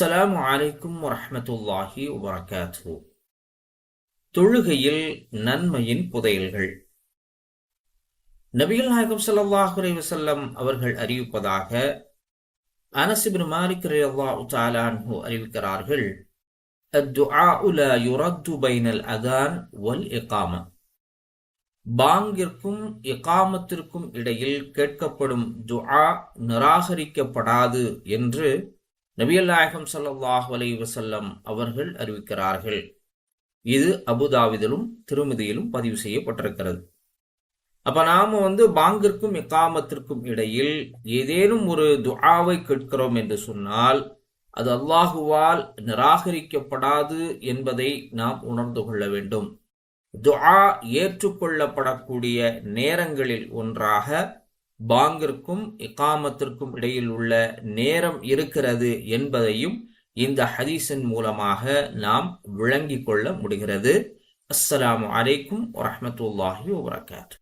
அஸ்ஸலாம் அலைக்கும் வரமத்துல்லாஹி வபரகாத்து தொழுகையில் நன்மையின் புதையல்கள். நபிகள் நாயகம் சல்லாஹுரே வசல்லம் அவர்கள் அறிவிப்பதாக அனசிபின் மாலிக் ரேவா உத்தாலான்ஹு அறிவிக்கிறார்கள். உல யுரத்து பைனல் பாங்கிற்கும் இகாமத்திற்கும் இடையில் கேட்கப்படும் துஆ நிராகரிக்கப்படாது என்று நபியல் நாயகம் ஸல்லல்லாஹு அலைஹி வஸல்லம் அவர்கள் அறிவிக்கிறார்கள். இது அபுதாபிதிலும் திருமதியிலும் பதிவு செய்யப்பட்டிருக்கிறது. அப்ப நாம வந்து பாங்கிற்கும் எக்காமத்திற்கும் இடையில் ஏதேனும் ஒரு துஆவை கேட்கிறோம் என்று சொன்னால் அது அல்லாஹுவால் நிராகரிக்கப்படாது என்பதை நாம் உணர்ந்து கொள்ள வேண்டும். துஆ ஏற்றுக்கொள்ளப்படக்கூடிய நேரங்களில் ஒன்றாக பாங்கிற்கும் இக்காமத்திற்கும் இடையில் உள்ள நேரம் இருக்கிறது என்பதையும் இந்த ஹதீஸின் மூலமாக நாம் விளங்கிக் கொள்ள முடிகிறது. அஸ்ஸலாமு அலைக்கும் வரமத்துல்லாஹி வபரகாத்து.